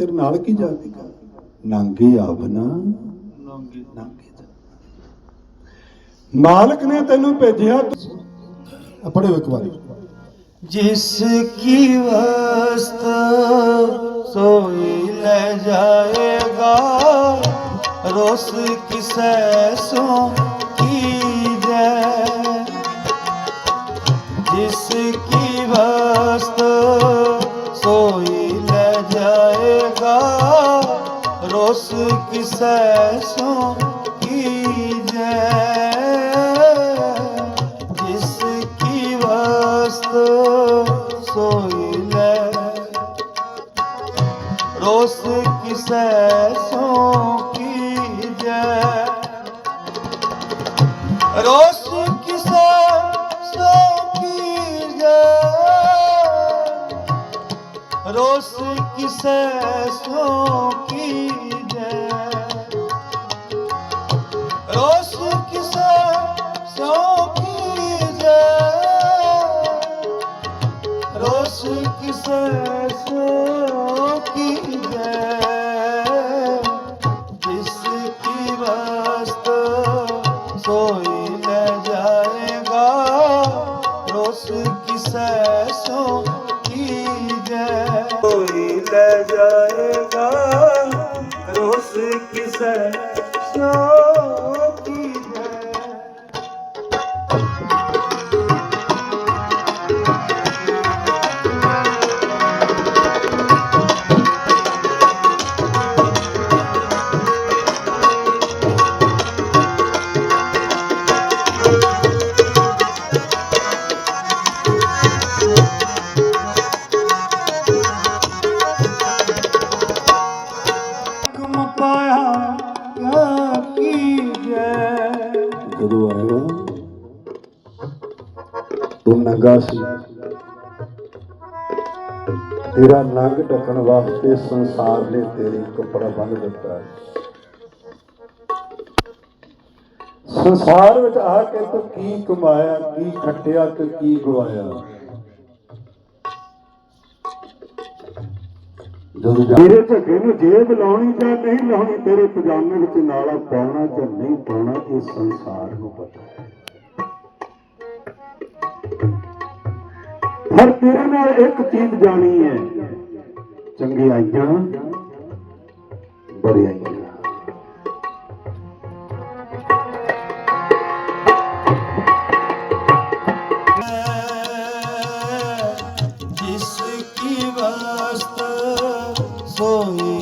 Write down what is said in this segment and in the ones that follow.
ਤੇਰੇ ਨਾਲ ਕੀ ਜਾਵੇਗਾ ਨਾਂਗੇ ਆਵਨਾ ਨਾਂਗੇ ਮਾਲਕ ਨੇ ਤੈਨੂੰ ਭੇਜਿਆ ਪੜਿਓ ਇੱਕ ਵਾਰੀ। ਜਿਸ ਕੀ ਵਸਤ ਸੋਈ ਲੈ ਜਾਏਗਾ। ਰੋਸ ਕਿਸੈ ਸੋ ਉਸ ਕਿਸੈ ਸੋ ਕੀਜੈ ਜਿਸ ਕੀ ਵਸਤੋ ਸੋਈ ਲੈ ਰੋਸ ਕਿਸੈ ਸੋ ਕੀਜੈ ਰੋਸ ਕਿਸੈ ਸੋ ਕੀਜੈ ਰੋਸ ਕਿਸੈ ਸੋ ਸੈਸੋ ਕੀ ਜੈ। ਕੋਈ ਲੈ ਜਾਏਗਾ ਉਸ ਕਿਸਨ ਤੂੰ ਸੀ। ਤੇਰਾ ਨੰਗ ਢੱਕਣ ਵਾਸਤੇ ਸੰਸਾਰ ਨੇ ਤੇਰੇ ਕੱਪੜਾ ਬੰਨ ਦਿੱਤਾ ਹੈ। ਸੰਸਾਰ ਵਿੱਚ ਆ ਕੇ ਤੂੰ ਕੀ ਕਮਾਇਆ, ਕੀ ਖੱਟਿਆ ਤੇ ਕੀ ਗਵਾਇਆ? ਤੇਰੇ ਝੱਗੇ ਨੂੰ ਜੇਬ ਲਾਉਣੀ ਜਾਂ ਨਹੀਂ ਲਾਉਣੀ, ਤੇਰੇ ਪਜਾਮੇ ਵਿੱਚ ਨਾਲਾ ਪਾਉਣਾ ਜਾਂ ਨਹੀਂ ਪਾਉਣਾ, ਇਹ ਸੰਸਾਰ ਨੂੰ ਪਤਾ ਪਰ ਤੇਰੇ ਨਾਲ ਇੱਕ ਚੀਜ਼ ਜਾਣੀ ਹੈ। ਚੰਗਿਆਈਆਂ ਬੜਿਆਈਆਂ ਜਿਸ ਕੀ ਵਾਸਤਾ ਸੋਈ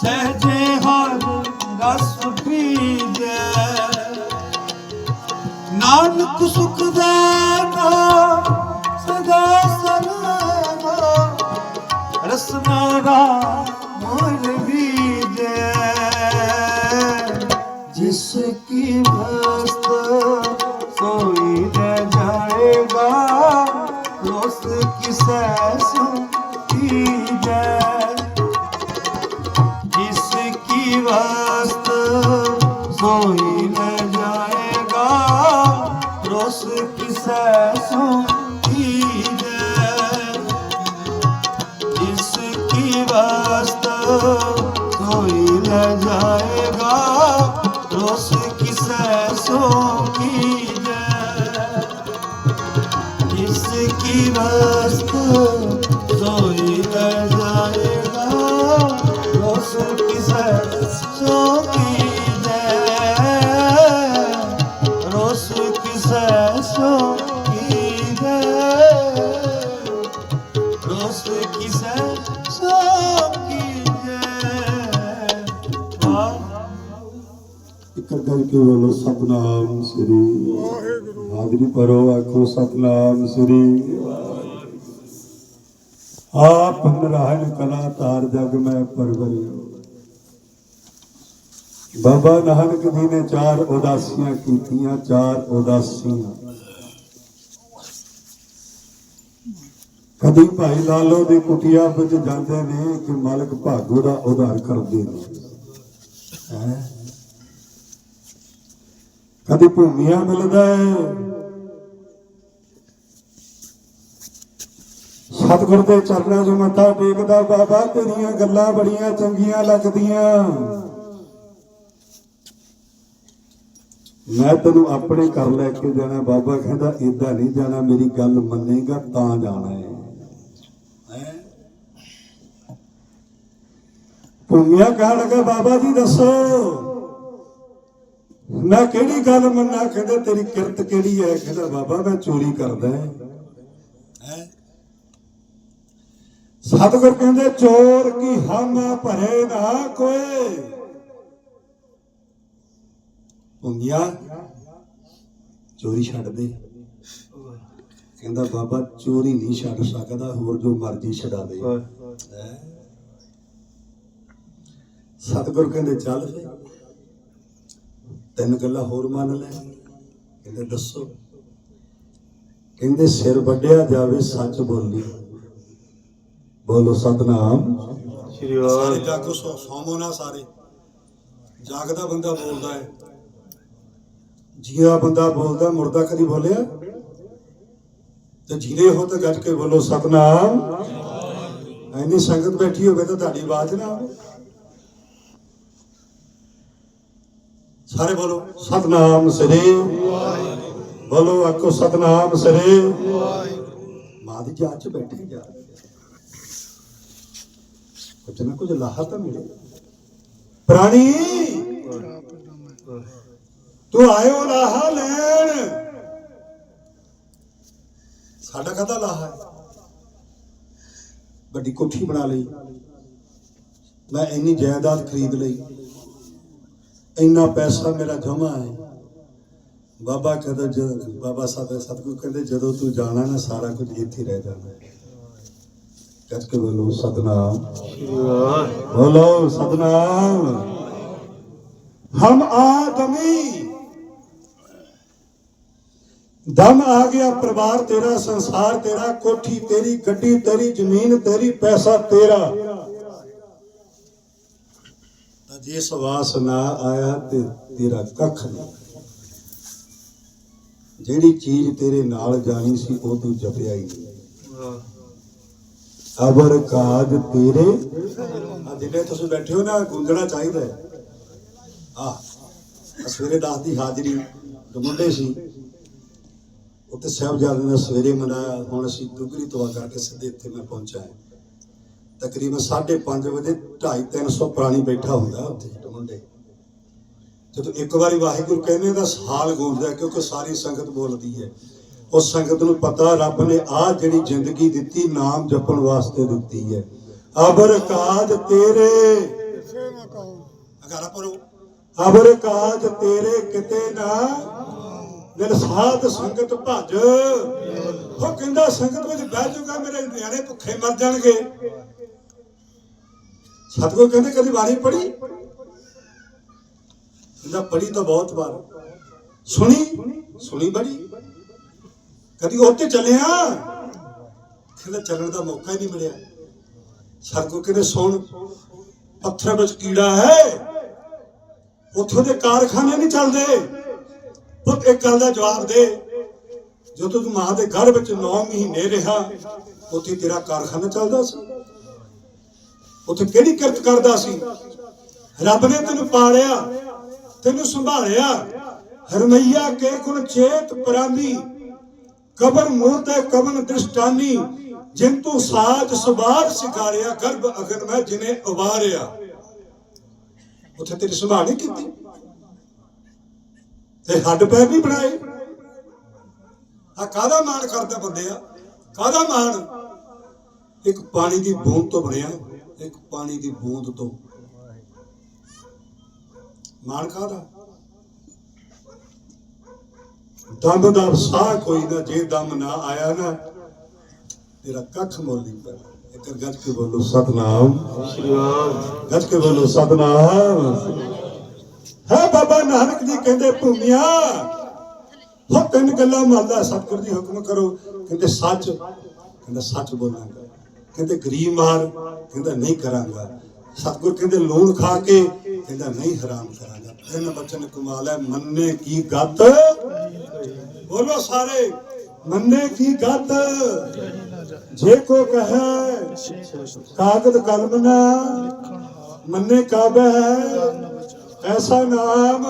ਸਹਜੇ ਹਰ ਰਸ ਪੀਜੈ। ਨਾਨਕ ਸੁਖ ਦਾਤਾ ਸਦਾ ਸਰਨਾ ਰਸਨਾ ਦਾ are. ਆਪ ਨਰਾਇਣ ਕਲਾ ਜਗ ਮੈਂ ਪਰਵਰਿਓ। ਬਾਬਾ ਨਾਨਕ ਜੀ ਨੇ ਚਾਰ ਉਦਾਸੀਆਂ ਕੀਤੀਆਂ, ਚਾਰ ਉਦਾਸੀਆਂ। ਕਦੀ ਭਾਈ ਲਾਲੋ ਦੀ ਕੁਟਿਆ ਵਿੱਚ ਜਾਂਦੇ ਨੇ ਕਿ ਮਾਲਕ ਭਾਗੋ ਦਾ ਉਧਾਰ ਕਰਦੇ ਨੇ। ਕਦੀ ਭੂਮੀਆਂ ਮਿਲਦਾ ਹੈ। ਸਤਿਗੁਰ ਦੇ ਚਰਨਾਂ 'ਚ ਮੱਥਾ ਟੇਕਦਾ, ਬਾਬਾ ਤੇਰੀਆਂ ਗੱਲਾਂ ਬੜੀਆਂ ਚੰਗੀਆਂ ਲੱਗਦੀਆਂ। ਮੈਂ ਤੈਨੂੰ ਆਪਣੇ ਘਰ ਲੈ ਕੇ ਜਾਣਾ ਬਾਬਾ ਕਹਿੰਦਾ ਇਦਾਂ ਨਹੀਂ ਜਾਣਾ, ਮੇਰੀ ਗੱਲ ਮੰਨੇਗਾ, ਤਾਂ ਜਾਣਾ ਹੈ। ਹੈਂ? ਕਹਿਣ ਲੱਗਾ, ਬਾਬਾ ਜੀ ਦੱਸੋ। ਮੈਂ ਕਿਹੜੀ ਗੱਲ ਮੰਨਾਂ? ਕਹਿੰਦਾ, ਤੇਰੀ ਕਿਰਤ ਕਿਹੜੀ ਹੈ? ਕਹਿੰਦਾ, ਬਾਬਾ, ਮੈਂ ਚੋਰੀ ਕਰਦਾ ਹੈ। ਹੈਂ? ਸਤਿਗੁਰ ਕਹਿੰਦੇ, ਚੋਰ ਕੀ ਹਮ ਭਰੇ ਨਾ ਕੋਏ? ਹੁੰਗਿਆ ਚੋਰੀ ਛੱਡ ਦੇ ਕਹਿੰਦਾ ਬਾਬਾ ਚੋਰੀ ਨਹੀਂ ਛੱਡ ਸਕਦਾ ਹੋਰ ਜੋ ਮਰਜ਼ੀ ਛਡਾ ਦੇ? ਸਤਿਗੁਰ ਕਹਿੰਦੇ ਚੱਲ ਫੇ ਤਿੰਨ ਗੱਲਾਂ ਹੋਰ ਮੰਨ ਲੈ। ਕਹਿੰਦੇ ਦੱਸੋ। ਕਹਿੰਦੇ ਸਿਰ ਵੱਢਿਆ ਜਾਵੇ ਸੱਚ ਬੋਲੀ। ਬੋਲੋ ਸਤਨਾਮ। ਸ਼੍ਰੀ ਸਾਰੇ ਜਾਗੋ ਸੋ ਸੋਮੋ ਨਾ ਸਾਰੇ। ਜਾਗਦਾ ਬੰਦਾ ਬੋਲਦਾ ਹੈ। ਜੀਆ ਬੰਦਾ ਬੋਲਦਾ, ਮੁਰਦਾ ਕਦੀ ਬੋਲਿਆ? ਤੇ ਜੀਰੇ ਹੋ ਤਾਂ ਗੱਜ ਕੇ ਬੋਲੋ, ਸਤਨਾਮ। ਐਨੀ ਸੰਗਤ ਬੈਠੀ ਹੋਵੇ ਤਾਂ ਤੁਹਾਡੀ ਆਵਾਜ਼ ਨਾ ਆਵੇ। ਸਾਰੇ ਬੋਲੋ, ਸਤਨਾਮ ਸ੍ਰੀ ਬੋਲੋ, ਆਖੋ ਸਤਨਾਮ ਸ੍ਰੀ। ਮਾਂ ਦੀ ਜਾਤ ਚ ਬੈਠੇ ਜਾ। ਕੁਝ ਨਾ ਕੁਝ ਲਾਹਾ ਤਾਂ ਮਿਲੇ। ਪ੍ਰਾਣੀ! ਤੂੰ ਆਇਓ ਲਾਹਾ ਲੈਣ। ਸਾਡਾ ਕਦਾ ਲਾਹਾ ਹੈ? ਕੋਠੀ ਬਣਾ ਲਈ। ਮੈਂ ਇੰਨੀ ਜਾਇਦਾਦ ਖਰੀਦ ਲਈ। ਇੰਨਾ ਪੈਸਾ ਮੇਰਾ ਜਮਾ ਹੈ। ਬਾਬਾ ਕਹਿੰਦਾ ਜਦ ਬਾਬਾ ਸਾਹਿਬ ਸਤਿਗੁਰੂ ਕਹਿੰਦੇ ਜਦੋਂ ਤੂੰ ਜਾਣਾ ਨਾ ਸਾਰਾ ਕੁਝ ਇੱਥੇ ਰਹਿ ਜਾਣਾ। ਜਦ ਕਿ ਬੋਲੋ ਸਤਨਾਮ। ਬੋਲੋ ਸਤਨਾਮ। ਹਮ ਆਦਮੀ ਦਮ ਆ ਗਿਆ ਪਰਿਵਾਰ ਤੇਰਾ, ਸੰਸਾਰ ਤੇਰਾ, ਕੋਠੀ ਤੇਰੀ, ਗੱਡੀ ਤੇਰੀ, ਜ਼ਮੀਨ ਤੇਰੀ, ਪੈਸਾ ਤੇਰਾ। ਤਾਂ ਜੇ ਸਵਾਸ ਨਾ ਆਇਆ ਤੇ ਤੇਰਾ ਕੱਖ ਨਹੀਂ। ਜਿਹੜੀ ਚੀਜ਼ ਤੇਰੇ ਨਾਲ ਜਾਣੀ ਸੀ, ਉਹ ਤੂੰ ਜਪਿਆ ਹੀ ਨਹੀਂ। ਅਬਰ ਕਾਜ ਤੇਰੇ। ਆ ਜਿੱਲੇ ਤੁਸੀਂ ਬੈਠੇ ਹੋ ਨਾ ਗੁੰਦਣਾ ਚਾਹੀਦਾ ਆ ਸਵੇਰੇ 10 ਦੀ ਹਾਜ਼ਰੀ ਮੁੰਡੇ ਸੀ। ਉੱਥੇ ਸਾਹਿਬਜ਼ਾਦੇ ਨੇ ਸਵੇਰੇ ਮਨਾਇਆ ਹੁਣ ਅਸੀਂ ਦੁਗਰੀ ਤੋਆ ਕਰਕੇ ਸਿੱਧੇ ਇੱਥੇ ਮੈਂ ਪਹੁੰਚਾ ਹਾਂ। ਤਕਰੀਬਨ 5:30 ਵਜੇ 2.5 300 ਪ੍ਰਾਣੀ ਬੈਠਾ ਹੁੰਦਾ ਉੱਥੇ ਦੋ ਮੁੰਡੇ। ਜਦੋਂ ਇੱਕ ਵਾਰੀ ਵਾਹਿਗੁਰੂ ਕਹਿੰਦੇ ਤਾਂ ਸਾਲ ਗੂੰਜਦਾ ਕਿਉਂਕਿ ਸਾਰੀ ਸੰਗਤ ਬੋਲਦੀ ਹੈ। ਉਸ ਸੰਗਤ ਨੂੰ ਪਤਾ ਰੱਬ ਨੇ ਆ ਜਿਹੜੀ ਜ਼ਿੰਦਗੀ ਦਿੱਤੀ ਨਾਮ ਜਪਣ ਵਾਸਤੇ ਦਿੱਤੀ ਹੈ। ਅਬਰ ਕਾਜ ਤੇਰੇ। ਅਗਾਰਾ ਪਰੋ ਅਬਰ ਕਾਜ ਤੇਰੇ ਕਿਤੇ ਨਾ ਦਿਲ ਸਾਧ ਸੰਗਤ ਭਜ। ਉਹ ਕਹਿੰਦਾ, ਸੰਗਤ ਵਿੱਚ ਬਹਿ ਚੁੱਕਾ ਮੇਰੇ ਨਿਆਣੇ ਭੁੱਖੇ ਮਰ ਜਾਣਗੇ। ਸਤਿਗੁਰ ਕਹਿੰਦੇ, ਕਦੀ ਬਾਣੀ ਪੜੀ ਕਹਿੰਦਾ ਪੜੀ ਤਾਂ ਬਹੁਤ ਵਾਰ। ਸੁਣੀ? ਸੁਣੀ ਬੜੀ। ਕਦੀ ਉੱਤੇ ਚੱਲਿਆ? ਕਹਿੰਦਾ, ਚੱਲਣ ਦਾ ਮੌਕਾ ਹੀ ਨਹੀਂ ਮਿਲਿਆ। ਸਤਿਗੁਰ ਕਹਿੰਦੇ, ਸੁਣ, ਪੱਥਰ ਵਿੱਚ ਕੀੜਾ ਹੈ। ਉੱਥੋਂ ਦੇ ਕਾਰਖਾਨੇ ਨਹੀਂ ਚੱਲਦੇ। ਪੁੱਤ, ਇੱਕ ਗੱਲ ਦਾ ਜਵਾਬ ਦੇ। ਜਦੋਂ ਤੂੰ ਮਾਂ ਦੇ ਘਰ ਵਿੱਚ 9 ਮਹੀਨੇ ਰਿਹਾ, ਉੱਥੇ ਤੇਰਾ ਕਾਰਖਾਨਾ ਚੱਲਦਾ ਸੀ। ਉੱਥੇ ਕਿਹੜੀ ਕਿਰਤ ਕਰਦਾ ਸੀ? ਰੱਬ ਨੇ ਤੈਨੂੰ ਪਾਲਿਆ, ਤੈਨੂੰ ਸੰਭਾਲਿਆ। ਹਰਮਈਆ ਕੇ ਗੁਣ ਚੇਤ ਪ੍ਰਾਨੀ, ਕਬਰ ਮੂਹ ਤੇ ਕਵਨ ਦ੍ਰਿਸ਼ਟਾਨੀ। ਜਿਨ ਤੂੰ ਸਾਜ ਸੁਬਾਰ ਸਿਖਾਰਿਆ, ਗਰਭ ਅਗਨ ਮੈਂ ਜਿਨੇ ਉਵਾਰਿਆ ਉੱਥੇ ਤੇਰੀ ਸੰਭਾਲ ਨਹੀਂ ਕੀਤੀ। ਤੇ ਹੱਡ ਪੈਰ ਨਹੀਂ ਬਣਾਏ। ਆ ਕਾਹਦਾ ਮਾਣ ਕਰਦਾ ਬੰਦਿਆ ਕਾਹਦਾ ਮਾਣ? ਇੱਕ ਪਾਣੀ ਦੀ ਬੂੰਦ ਤੋਂ ਬਣਿਆ ਇੱਕ ਪਾਣੀ ਦੀ ਬੂੰਦ ਤੋਂ। ਮਾਣ ਕਾਹਦਾ? ਦਮ ਦਾ ਸਾਹ ਕੋਈ ਨਾ ਜੇ ਦਮ ਨਾ ਆਇਆ ਨਾ ਤੇਰਾ ਕੱਖ ਮੁੱਲ ਪੈਣਾ। ਇੱਕ ਗੱਜ ਕੇ ਬੋਲੋ ਸਤਨਾਮ। ਗੱਜ ਕੇ ਬੋਲੋ ਸਤਨਾਮ। ਹੈ ਬਾਬਾ ਨਾਨਕ ਜੀ ਕਹਿੰਦੇ, ਭੂਮੀਆਂ ਹੋ ਤਿੰਨ ਗੱਲਾਂ ਮੰਨਦਾ, ਸਤਿਗੁਰ ਜੀ ਹੁਕਮ ਕਰੋ। ਕਹਿੰਦੇ, ਸੱਚ। ਕਹਿੰਦਾ, ਸੱਚ ਬੋਲਾਂਗਾ। ਕਹਿੰਦੇ, ਗਰੀਬ ਮਾਰ। ਕਹਿੰਦਾ, ਨਹੀਂ ਕਰਾਂਗਾ। ਸਤਿਗੁਰ ਕਹਿੰਦੇ, ਲੂਣ ਖਾ ਕੇ ਕਹਿੰਦਾ, ਨਹੀਂ ਹਰਾਮ ਕਰਾਂਗਾ। ਤਿੰਨ ਬਚਨ ਕਮਾਲ ਹੈ, ਮੰਨੇ ਕੀ ਗੱਤ? ਬੋਲੋ ਸਾਰੇ, ਮੰਨੇ ਕੀ ਗੱਤ? ਜੇ ਕੋ ਕਹੈ, ਕਾਗਦ ਕਲਮ ਨਾ, ਮੰਨੇ ਕਾਬੇ? ਹੈ ਐਸਾ ਨਾਮ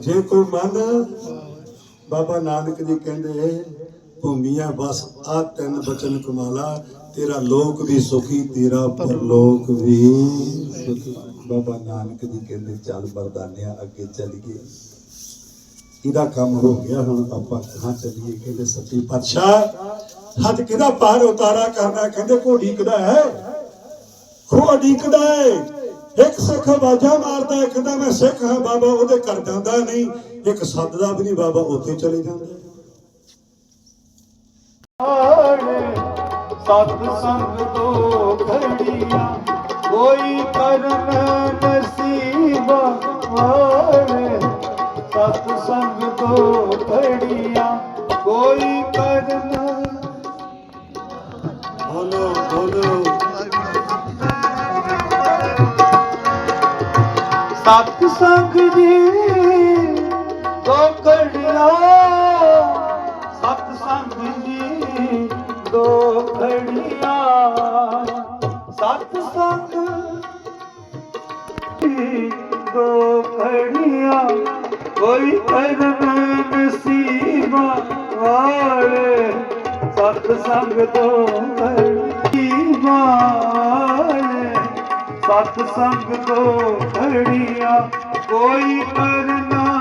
ਜੇ ਕੋ ਮਨ, ਬਾਬਾ ਨਾਨਕ ਜੀ ਕਹਿੰਦੇ, ਭੂਮੀਆਂ ਬਸ, ਆ ਤਿੰਨ ਬਚਨ ਕਮਾਲਾ, ਤੇਰਾ ਲੋਕ ਵੀ ਸੁਖੀ, ਤੇਰਾ ਪਰਲੋਕ ਵੀ। ਸੁਖੀ ਬਾਬਾ ਨਾਨਕ ਜੀ ਕਹਿੰਦੇ, ਚੱਲ ਬਰਦਾਨਿਆ ਅੱਗੇ ਚੱਲੀਏ। ਇਹਦਾ ਕੰਮ ਹੋ ਗਿਆ ਹੁਣ? ਆਪਾਂ ਕਹਾਂ ਚੱਲੀਏ? ਕਹਿੰਦੇ, ਸੱਚੀ ਪਾਤਸ਼ਾਹ, ਹੱਥ ਕਿਹਦਾ ਪਾਰ ਉਤਾਰਾ ਕਰਨਾ ਕਹਿੰਦੇ, ਘੋੜੀ ਕਦਾ ਹੈ। ਖੋ ਡੀਕਦਾ ਹੈ ਇੱਕ ਸਿੱਖ ਬਾਜਾ ਮਾਰਦਾ ਹੈ, ਕਹਿੰਦਾ ਮੈਂ ਸਿੱਖ ਹਾਂ ਬਾਬਾ ਉਹਦੇ ਕਰ ਜਾਂਦਾ ਨਹੀਂ। ਇੱਕ ਸੱਦਦਾ ਵੀ ਨਹੀਂ ਬਾਬਾ ਉੱਥੇ ਚਲੇ ਜਾਂਦਾ। ਸਤ ਸੰਗ ਤੋਂ ਘੜੀਆਂ ਕੋਈ ਕਰਨ ਨਸੀਬਾ ਵਾਲੇ ਸਤ ਸੰਗ ਤੋਂ ਘੜੀਆਂ ਕੋਈ ਕਰਨ ਬੋਲੋ ਬੋਲੋ। ਸਤ ਸੰਗ ਜੀ ਦੋ ਘੜੀਆਂ। ਸਤ ਸੰਗ ਜੀ ਦੋ ਘੜੀਆਂ। ਸਤ ਸੰਗ ਜੀ ਦੋ ਘੜੀਆਂ। ਕੋਈ ਕਰਨ ਨਸੀਬਾ ਵਾਲੇ ਸਤ ਸੰਗ ਤੋਂ ਘੜੀਆਂ ਸਤ ਸੰਗ ਤੋਂ ਘੜੀਆਂ ਕੋਈ ਕਰਨਾ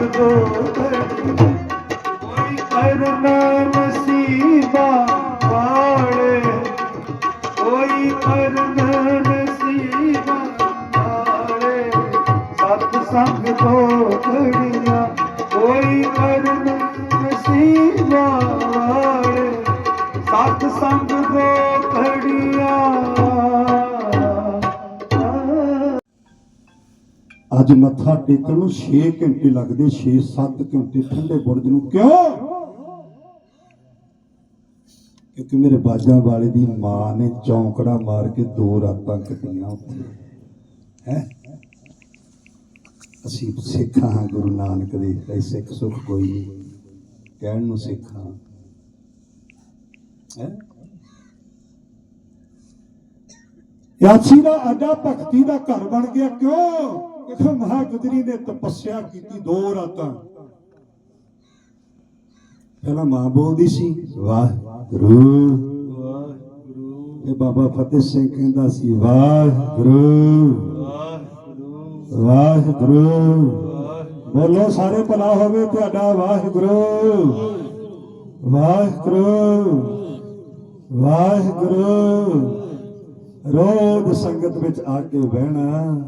ਸੰਗ ਦੋ ਘੜੀਆਂ ਅੱਜ ਮੱਥਾ ਟੇਕਣ ਨੂੰ 6 ਘੰਟੇ ਲੱਗਦੇ 6-7 ਘੰਟੇ ਠੰਡੇ ਬੁਰਜ ਨੂੰ। ਕਿਉਂ? ਕਿਉਂਕਿ ਮੇਰੇ ਬਾਜਾਂ ਵਾਲੇ ਦੀ ਮਾਂ ਨੇ ਚੌਂਕੜਾ ਮਾਰ ਕੇ ਦੋ ਰਾਤਾਂ ਕੱਟੀਆਂ ਉੱਥੇ। ਹੈ? ਅਸੀਂ ਸਿੱਖਾਂ ਹਾਂ, ਗੁਰੂ ਨਾਨਕ ਦੇ। ਐ ਸਿੱਖ ਸੁਖ ਕੋਈ ਨਹੀਂ। ਕਹਿਣ ਨੂੰ ਸਿੱਖਾਂ ਹੈ? ਯਾਸੀ ਦਾ ਅੱਡਾ ਭਗਤੀ ਦਾ ਘਰ ਬਣ ਗਿਆ। ਕਿਉਂ? ਕਿਉਂਕਿ ਮਹਾਗੁਜਰੀ ਨੇ ਤਪੱਸਿਆ ਕੀਤੀ ਦੋ ਰਾਤਾਂ? ਪਹਿਲਾਂ ਮਾਂ ਬੋਲਦੀ ਸੀ ਵਾਹਿਗੁਰੂ ਵਾਹਿਗੁਰੂ। ਤੇ ਬਾਬਾ ਫਤਿਹ ਸਿੰਘ ਕਹਿੰਦਾ ਸੀ, ਵਾਹਿਗੁਰੂ। ਵਾਹਿਗੁਰੂ। ਬੋਲੋ, ਸਾਰੇ ਭਲਾ ਹੋਵੇ ਤੁਹਾਡਾ, ਵਾਹਿਗੁਰੂ। ਵਾਹਿਗੁਰੂ। ਵਾਹਿਗੁਰੂ। ਰੋਜ਼ ਸੰਗਤ ਵਿੱਚ ਆ ਕੇ ਬਹਿਣਾ।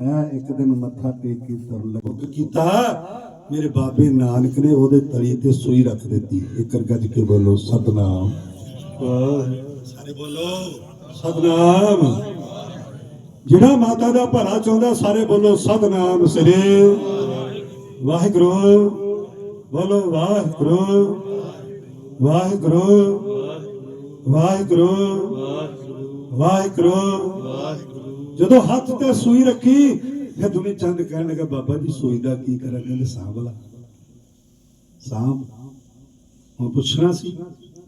ਹੈ ਇੱਕ ਦਿਨ ਮੱਥਾ ਟੇਕ ਕੇ ਤੁਰ ਲੱਗ। ਕੀਤਾ? ਮੇਰੇ ਬਾਬੇ ਨਾਨਕ ਨੇ ਉਹਦੇ ਤਲੀ ਤੇ ਸੂਈ ਰੱਖ ਦਿੱਤੀ। ਇੱਕ ਗੱਜ ਕੇ ਬੋਲੋ ਸਤਨਾਮ। ਸਾਰੇ ਬੋਲੋ ਸਤਨਾਮ। ਜਿਹੜਾ ਮਾਤਾ ਦਾ ਭਲਾ ਚਾਹੁੰਦਾ ਸਾਰੇ ਬੋਲੋ ਸਤਨਾਮ ਸ੍ਰੀ ਵਾਹਿਗੁਰੂ। ਬੋਲੋ ਵਾਹਿਗੁਰੂ। ਵਾਹਿਗੁਰੂ। ਵਾਹਿਗੁਰੂ। ਵਾਹਿਗੁਰੂ। ਜਦੋਂ ਹੱਥ ਤੇ ਸੂਈ ਰੱਖੀ, ਫਿਰ ਦੁਨੀ ਚੰਦ ਕਹਿਣ ਲੱਗਾ, ਬਾਬਾ ਜੀ, ਸੂਈ ਦਾ ਕੀ ਕਰਾਂ? ਕਹਿੰਦੇ, ਸਾਂਭ ਸਾਂਭ। ਹੁਣ ਪੁੱਛਣਾ ਸੀ,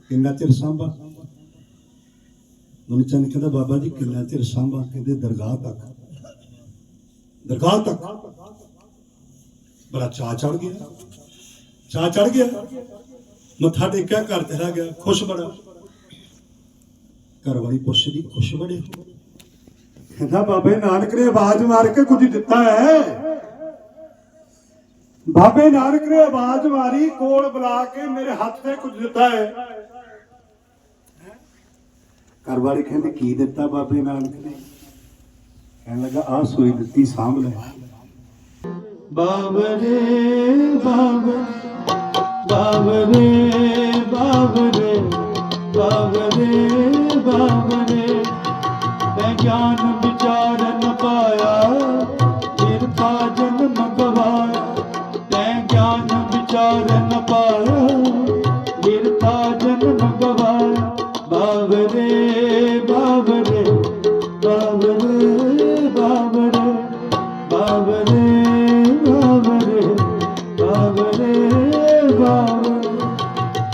ਕਿੰਨਾ ਚਿਰ ਸਾਂਭਾ? ਦੁਨੀ ਚੰਦ ਕਹਿੰਦਾ, ਬਾਬਾ ਜੀ, ਕਿੰਨਾ ਚਿਰ ਸਾਂਭਾ? ਕਹਿੰਦੇ, ਦਰਗਾਹ ਤੱਕ। ਦਰਗਾਹ ਤੱਕ। ਬੜਾ ਚਾਹ ਚੜ ਗਿਆ। ਚਾਹ ਚੜ ਗਿਆ। ਮੱਥਾ ਟੇਕਿਆ, ਘਰ ਚਲਾ ਗਿਆ। ਖੁਸ਼ ਬੜਾ। ਘਰ ਵਾਲੀ ਪੁੱਛਦੀ, ਖੁਸ਼ ਬੜੇ ਕਹਿੰਦਾ ਬਾਬੇ ਨਾਨਕ ਨੇ ਆਵਾਜ਼ ਮਾਰ ਕੇ ਕੁਝ ਦਿੱਤਾ ਹੈ। ਬਾਬੇ ਨਾਨਕ ਨੇ ਆਵਾਜ਼ ਮਾਰੀ, ਕੋਲ ਬੁਲਾ ਕੇ ਮੇਰੇ ਹੱਥ ਤੇ ਕੁਝ ਦਿੱਤਾ ਹੈ। ਘਰ ਵਾਲੀ ਕਹਿੰਦੀ, ਕੀ ਦਿੱਤਾ ਬਾਬੇ ਨਾਨਕ ਨੇ? ਕਹਿਣ ਲੱਗਾ ਆ ਸੋਈ ਦਿੱਤੀ ਸਾਂਭ ਲੈ। ਬਾਬਰੇ ਬਾਬਰੇ ਬਾਬਰੇ ਬਾਬਰੇ ਬਾਬਰੇ ਬਾਬਰੇ। ਗਿਆਨ ਵਿਚਾਰ ਪਾਇਆ, ਕਿਰਪਾ ਜਨਮ ਗਵਾਇਆ ਮੈਂ ਗਿਆਨ ਵਿਚਾਰਨ ਪਾਇਆ, ਕਿਰਪਾ ਜਨਮ ਗਵਾਇਆ ਬਾਬਰੇ ਬਾਬਰੇ ਬਾਬਰੇ ਬਾਬਰੇ ਬਾਬਰੇ ਬਾਬਰੇ ਬਾਬਰੇ ਬਾਬਰੇ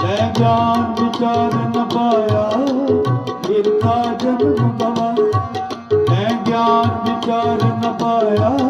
ਮੈਂ ਗਿਆਨ ਵਿਚਾਰ ਪਾਇਆ, ਕਿਰਪਾ प्यार न पाया